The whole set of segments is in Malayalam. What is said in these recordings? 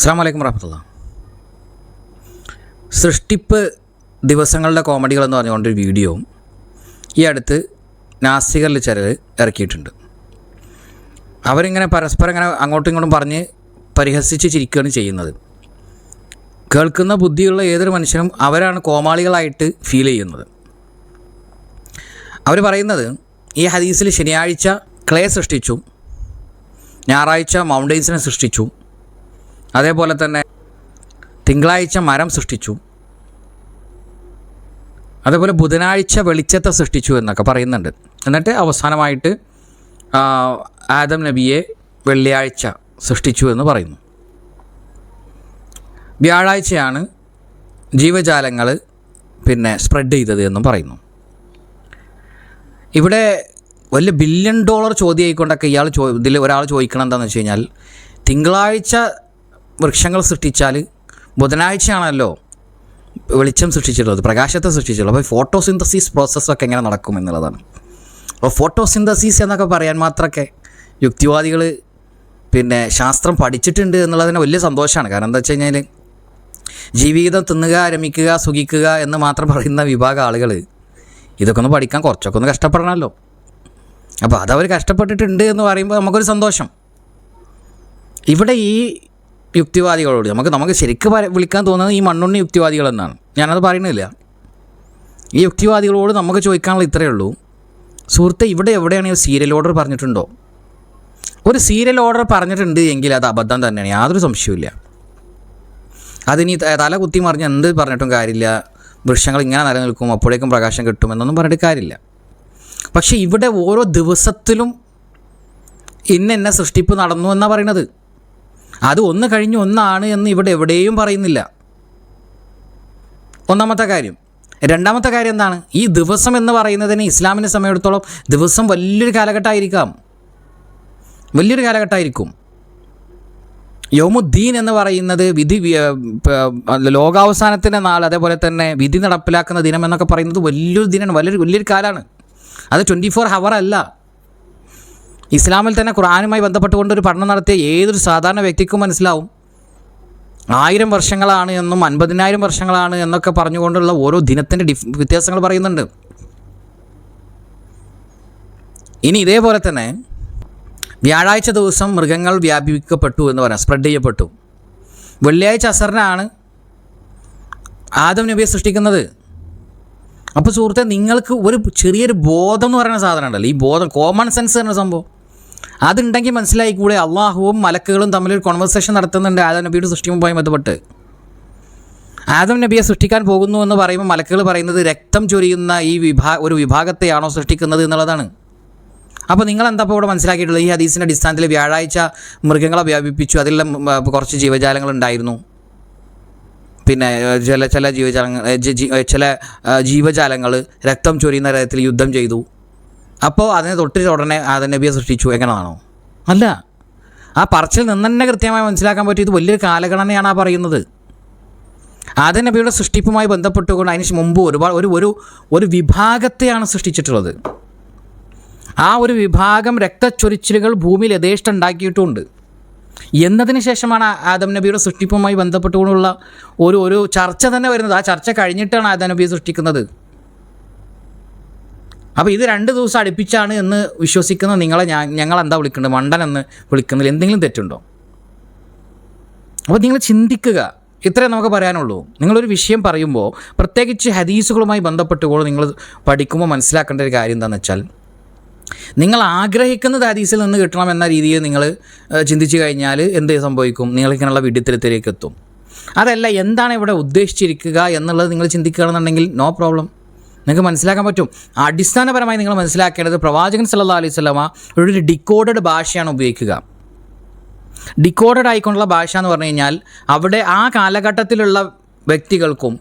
അസ്സാം വലൈക്കും വറഹമത്തുള്ള. സൃഷ്ടിപ്പ് ദിവസങ്ങളുടെ കോമഡികളെന്ന് പറഞ്ഞുകൊണ്ടൊരു വീഡിയോ ഈ അടുത്ത് നാസ്തികരിൽ ചിലർ ഇറക്കിയിട്ടുണ്ട്. അവരിങ്ങനെ പരസ്പരം ഇങ്ങനെ അങ്ങോട്ടും ഇങ്ങോട്ടും പറഞ്ഞ് പരിഹസിച്ച് ചിരിക്കുകയാണ് ചെയ്യുന്നത്. കേൾക്കുന്ന ബുദ്ധിയുള്ള ഏതൊരു മനുഷ്യനും അവരാണ് കോമാളികളായിട്ട് ഫീൽ ചെയ്യുന്നത്. അവർ പറയുന്നത് ഈ ഹദീസിൽ ശനിയാഴ്ച ക്ലേ സൃഷ്ടിച്ചു ഞായറാഴ്ച മൗണ്ടെയ്ൻസിനെ സൃഷ്ടിച്ചു അതേപോലെ തന്നെ തിങ്കളാഴ്ച മരം സൃഷ്ടിച്ചു. അതേപോലെ ബുധനാഴ്ച വെളിച്ചത്തെ സൃഷ്ടിച്ചു എന്നൊക്കെ പറയുന്നുണ്ട്. എന്നിട്ട് അവസാനമായിട്ട് ആദം നബിയെ വെള്ളിയാഴ്ച സൃഷ്ടിച്ചു എന്ന് പറയുന്നു. വ്യാഴാഴ്ചയാണ് ജീവജാലങ്ങൾ പിന്നെ സ്പ്രെഡ് ചെയ്തത് എന്നും പറയുന്നു. ഇവിടെ വലിയ ബില്യൺ ഡോളർ ചോദ്യമായിക്കൊണ്ടൊക്കെ ഇയാൾ ചോ ഇതിൽ ഒരാൾ ചോദിക്കണം എന്താണെന്ന് വെച്ച് കഴിഞ്ഞാൽ തിങ്കളാഴ്ച വൃക്ഷങ്ങൾ സൃഷ്ടിച്ചാൽ ബുധനാഴ്ചയാണല്ലോ വെളിച്ചം സൃഷ്ടിച്ചിട്ടുള്ളത് പ്രകാശത്തെ സൃഷ്ടിച്ചിട്ടുള്ളത്. അപ്പോൾ ഫോട്ടോസിന്തസിസ് പ്രോസസ്സൊക്കെ എങ്ങനെ നടക്കും എന്നുള്ളതാണ്. അപ്പോൾ ഫോട്ടോസിന്തസിസ് എന്നൊക്കെ പറയാൻ മാത്രമൊക്കെ യുക്തിവാദികൾ പിന്നെ ശാസ്ത്രം പഠിച്ചിട്ടുണ്ട് എന്നുള്ളതിന് വലിയ സന്തോഷമാണ്. കാരണം എന്താ വെച്ച് കഴിഞ്ഞാൽ ജീവിതം തിന്നുക രമിക്കുക സുഖിക്കുക എന്ന് മാത്രം പറയുന്ന വിഭാഗം ആളുകൾ ഇതൊക്കെ ഒന്ന് പഠിക്കാൻ കുറച്ചൊക്കെ ഒന്ന് കഷ്ടപ്പെടണമല്ലോ. അപ്പോൾ അതവർ കഷ്ടപ്പെട്ടിട്ടുണ്ട് എന്ന് പറയുമ്പോൾ നമുക്കൊരു സന്തോഷം. ഇവിടെ ഈ യുക്തിവാദികളോട്. നമുക്ക് നമുക്ക് ശരിക്കും വിളിക്കാൻ തോന്നുന്നത് ഈ മണ്ണുണ്ണി യുക്തിവാദികൾ എന്നാണ്. ഞാനത് പറയുന്നില്ല. ഈ യുക്തിവാദികളോട് നമുക്ക് ചോദിക്കാനുള്ള ഇത്രയേ ഉള്ളൂ. സുഹൃത്തെ ഇവിടെ എവിടെയാണ് ഈ സീരിയൽ ഓർഡർ പറഞ്ഞിട്ടുണ്ടോ? ഒരു സീരിയൽ ഓർഡർ പറഞ്ഞിട്ടുണ്ട് എങ്കിൽ അത് അബദ്ധം തന്നെയാണ്. യാതൊരു സംശയവുമില്ല. അതിനി തല കുത്തി മറിഞ്ഞ് എന്ത് പറഞ്ഞിട്ടും കാര്യമില്ല. വൃക്ഷങ്ങൾ ഇങ്ങനെ നിലനിൽക്കും അപ്പോഴേക്കും പ്രകാശം കിട്ടുമെന്നൊന്നും പറഞ്ഞിട്ട് കാര്യമില്ല. പക്ഷേ ഇവിടെ ഓരോ ദിവസത്തിലും ഇന്ന സൃഷ്ടിപ്പ് നടന്നു എന്നാണ് പറയണത് അത് ഒന്ന് കഴിഞ്ഞ് ഒന്നാണ് എന്ന് ഇവിടെ എവിടെയും പറയുന്നില്ല. ഒന്നാമത്തെ കാര്യം. രണ്ടാമത്തെ കാര്യം എന്താണ്? ഈ ദിവസം എന്ന് പറയുന്നതിന് ഇസ്ലാമിനെ സമയത്തോളം ദിവസം വലിയൊരു കാലഘട്ടമായിരിക്കാം. വലിയൊരു കാലഘട്ടമായിരിക്കും. യോമുദ്ദീൻ എന്ന് പറയുന്നത് വിധി ലോകാവസാനത്തിന്റെ നാൾ അതേപോലെ തന്നെ വിധി നടപ്പിലാക്കുന്ന ദിനം എന്നൊക്കെ പറയുന്നത് വലിയൊരു ദിനമാണ് വലിയൊരു വലിയൊരു കാലമാണ് അത് ട്വന്റി ഫോർ ഹവർ അല്ല ഇസ്ലാമിൽ തന്നെ ഖുർആാനുമായി ബന്ധപ്പെട്ടുകൊണ്ട് ഒരു പഠനം നടത്തിയ ഏതൊരു സാധാരണ വ്യക്തിക്കും മനസ്സിലാവും. ആയിരം വർഷങ്ങളാണ് എന്നും അൻപതിനായിരം വർഷങ്ങളാണ് എന്നൊക്കെ പറഞ്ഞുകൊണ്ടുള്ള ഓരോ ദിനത്തിന്റെ ഡിഫ് വ്യത്യാസങ്ങൾ പറയുന്നുണ്ട്. ഇനി ഇതേപോലെ തന്നെ വ്യാഴാഴ്ച ദിവസം മൃഗങ്ങൾ വ്യാപിക്കപ്പെട്ടു എന്ന് പറയാം സ്പ്രെഡ് ചെയ്യപ്പെട്ടു. വെള്ളിയാഴ്ച അസറിനാണ് ആദം നബിയെ സൃഷ്ടിക്കുന്നത്. അപ്പോൾ സുഹൃത്തെ നിങ്ങൾക്ക് ഒരു ചെറിയൊരു ബോധം എന്ന് പറയുന്ന സാധനം ഉണ്ടല്ലോ ഈ ബോധം കോമൺ സെൻസ് എന്ന സംഭവം. അതുണ്ടെങ്കിൽ മനസ്സിലായിക്കൂടെ അള്ളാഹുവും മലക്കുകളും തമ്മിൽ തമ്മിലൊരു കോൺവെർസേഷൻ നടത്തുന്നുണ്ട്. ആദം നബിയുടെ സൃഷ്ടിയുമായി ബന്ധപ്പെട്ട്. ആദം നബിയെ സൃഷ്ടിക്കാൻ പോകുന്നു എന്ന് പറയുമ്പോൾ മലക്കുകൾ പറയുന്നത് രക്തം ചൊരിയുന്ന ഈ വിഭാ ഒരു വിഭാഗത്തെയാണോ സൃഷ്ടിക്കുന്നത് എന്നുള്ളതാണ്. അപ്പോൾ നിങ്ങൾ എന്താ ഇപ്പോൾ ഇവിടെ മനസ്സിലാക്കിയിട്ടുള്ളത്? ഈ ഹദീസിന്റെ അടിസ്ഥാനത്തിൽ വ്യാഴാഴ്ച മൃഗങ്ങളെ വ്യാപിപ്പിച്ചു. അതിലെല്ലാം കുറച്ച് ജീവജാലങ്ങൾ ഉണ്ടായിരുന്നു. പിന്നെ ചില ചില ജീവജാലങ്ങൾ ചില ജീവജാലങ്ങൾ രക്തം ചൊരിയുന്ന തരത്തിൽ യുദ്ധം ചെയ്തു. അപ്പോൾ അതിനെ തൊട്ടിൽ ഉടനെ അത് നബിയെ സൃഷ്ടിച്ചു എങ്ങനെയാണോ? അല്ല. ആ പറച്ചിൽ നിന്ന് തന്നെ കൃത്യമായി മനസ്സിലാക്കാൻ പറ്റിയത് വലിയൊരു കാലഗണനയാണ് ആ പറയുന്നത്. ആദ്യ നബിയുടെ സൃഷ്ടിപ്പുമായി ബന്ധപ്പെട്ടുകൊണ്ട് അതിന് മുമ്പ് ഒരുപാട് ഒരു ഒരു ഒരു വിഭാഗത്തെയാണ് സൃഷ്ടിച്ചിട്ടുള്ളത്. ആ ഒരു വിഭാഗം രക്തച്ചൊരിച്ചിലുകൾ ഭൂമിയിൽ യഥേഷ്ടം ഉണ്ടാക്കിയിട്ടുമുണ്ട് എന്നതിന് ശേഷമാണ് ആദം നബിയുടെ സൃഷ്ടിപ്പുമായി ബന്ധപ്പെട്ടുകൊണ്ടുള്ള ഒരു ഒരു ചർച്ച തന്നെ വരുന്നത്. ആ ചർച്ച കഴിഞ്ഞിട്ടാണ് ആദം നബിയെ സൃഷ്ടിക്കുന്നത്. അപ്പോൾ ഇത് രണ്ട് ദിവസം അടുപ്പിച്ചാണ് എന്ന് വിശ്വസിക്കുന്ന നിങ്ങളെ ഞാൻ ഞങ്ങൾ എന്താ വിളിക്കുന്നത് മണ്ടൻ എന്ന് വിളിക്കുന്നതിൽ എന്തെങ്കിലും തെറ്റുണ്ടോ? അപ്പോൾ നിങ്ങൾ ചിന്തിക്കുക. ഇത്രേ നമുക്ക് പറയാനുള്ളൂ. നിങ്ങളൊരു വിഷയം പറയുമ്പോൾ പ്രത്യേകിച്ച് ഹദീസുകളുമായി ബന്ധപ്പെട്ട് ബന്ധപ്പെട്ടുകൊണ്ട് നിങ്ങൾ പഠിക്കുമ്പോൾ മനസ്സിലാക്കേണ്ട ഒരു കാര്യം എന്താണെന്ന് വെച്ചാൽ നിങ്ങൾ ആഗ്രഹിക്കുന്നത് ഹദീസിൽ നിന്ന് കിട്ടണം എന്ന രീതിയിൽ നിങ്ങൾ ചിന്തിച്ചു കഴിഞ്ഞാൽ എന്ത് സംഭവിക്കും? നിങ്ങൾക്കിങ്ങനെയുള്ള വിഡിത്തരത്തിലേക്ക് എത്തും. അതല്ല എന്താണ് ഇവിടെ ഉദ്ദേശിച്ചിരിക്കുക എന്നുള്ളത് നിങ്ങൾ ചിന്തിക്കുകയാണെന്നുണ്ടെങ്കിൽ നോ പ്രോബ്ലം നിങ്ങൾക്ക് മനസ്സിലാക്കാൻ പറ്റും. അടിസ്ഥാനപരമായി നിങ്ങൾ മനസ്സിലാക്കേണ്ടത് പ്രവാചകൻ സല്ലാ അലൈഹി സ്വലമ ഒരു ഡിക്കോഡഡ് ഭാഷയാണ് ഉപയോഗിക്കുക. ഡിക്കോഡഡ് ആയിക്കൊണ്ടുള്ള ഭാഷ എന്ന് പറഞ്ഞു കഴിഞ്ഞാൽ അവിടെ ആ കാലഘട്ടത്തിലുള്ള വ്യക്തികൾക്കും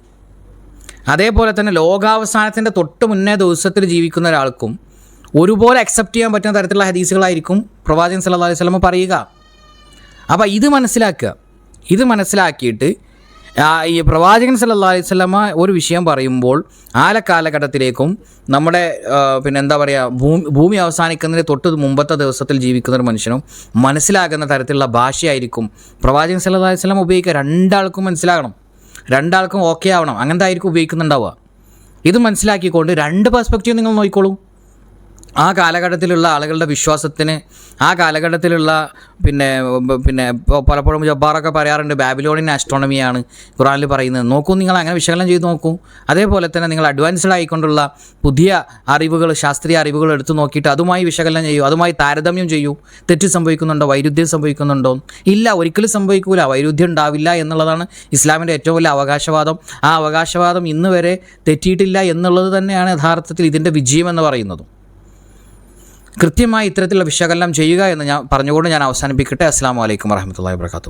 അതേപോലെ തന്നെ ലോകാവസാനത്തിന്റെ തൊട്ട് മുന്നേ ദിവസത്തിൽ ജീവിക്കുന്ന ഒരാൾക്കും ഒരുപോലെ അക്സെപ്റ്റ് ചെയ്യാൻ പറ്റുന്ന തരത്തിലുള്ള ഹദീസുകളായിരിക്കും പ്രവാചകൻ സല്ലല്ലാഹു അലൈഹി വസല്ലമ പറയുക. അപ്പോൾ ഇത് മനസ്സിലാക്കുക. ഇത് മനസ്സിലാക്കിയിട്ട് ഈ പ്രവാചകൻ സല്ലല്ലാഹു അലൈഹി വസല്ലമ ഒരു വിഷയം പറയുമ്പോൾ ആല കാലഘട്ടത്തിലേക്കും നമ്മുടെ പിന്നെ എന്താ പറയുക ഭൂമി ഭൂമി അവസാനിക്കുന്നതിന് തൊട്ട് മുമ്പത്തെ ദിവസത്തിൽ ജീവിക്കുന്ന ഒരു മനുഷ്യനും മനസ്സിലാകുന്ന തരത്തിലുള്ള ഭാഷയായിരിക്കും പ്രവാചകൻ സല്ലാ അലൈഹി വസല്ലം ഉപയോഗിക്കുക. രണ്ടാൾക്കും മനസ്സിലാകണം. രണ്ടാൾക്കും ഓക്കെ ആവണം. അങ്ങനത്തെ ആയിരിക്കും ഉപയോഗിക്കുന്നുണ്ടാവുക. ഇത് മനസ്സിലാക്കിക്കൊണ്ട് രണ്ട് പെർസ്പെക്റ്റീവ് നിങ്ങൾ നോക്കിക്കോളൂ. ആ കാലഘട്ടത്തിലുള്ള ആളുകളുടെ വിശ്വാസത്തിന് ആ കാലഘട്ടത്തിലുള്ള പിന്നെ പിന്നെ ഇപ്പോൾ പലപ്പോഴും ജബ്ബാറൊക്കെ പറയാറുണ്ട് ബാബിലോണിൻ ആസ്ട്രോണമിയാണ് ഖുറാനിൽ പറയുന്നത്. നോക്കൂ നിങ്ങൾ അങ്ങനെ വിശകലനം ചെയ്ത് നോക്കൂ. അതേപോലെ തന്നെ നിങ്ങൾ അഡ്വാൻസ്ഡ് ആയിക്കൊണ്ടുള്ള പുതിയ അറിവുകൾ ശാസ്ത്രീയ അറിവുകൾ എടുത്തു നോക്കിയിട്ട് അതുമായി വിശകലനം ചെയ്യൂ അതുമായി താരതമ്യം ചെയ്യൂ. തെറ്റ് സംഭവിക്കുന്നുണ്ടോ? വൈരുദ്ധ്യം സംഭവിക്കുന്നുണ്ടോ? ഇല്ല ഒരിക്കലും സംഭവിക്കൂല. വൈരുദ്ധ്യം ഉണ്ടാവില്ല എന്നുള്ളതാണ് ഇസ്ലാമിന്റെ ഏറ്റവും വലിയ അവകാശവാദം. ആ അവകാശവാദം ഇന്ന് വരെ തെറ്റിയിട്ടില്ല എന്നുള്ളത് തന്നെയാണ് യഥാർത്ഥത്തിൽ ഇതിന്റെ വിജയം എന്ന് പറയുന്നതും. കൃത്യമായി ഇത്തരത്തിലുള്ള വിശകലനം ചെയ്യുക എന്ന് ഞാൻ പറഞ്ഞുകൊണ്ട് ഞാൻ അവസാനിപ്പിക്കട്ടെ. അസ്സാം വലൈക്കും വർഹമത്തല്ലാ വാബർക്കാത്തു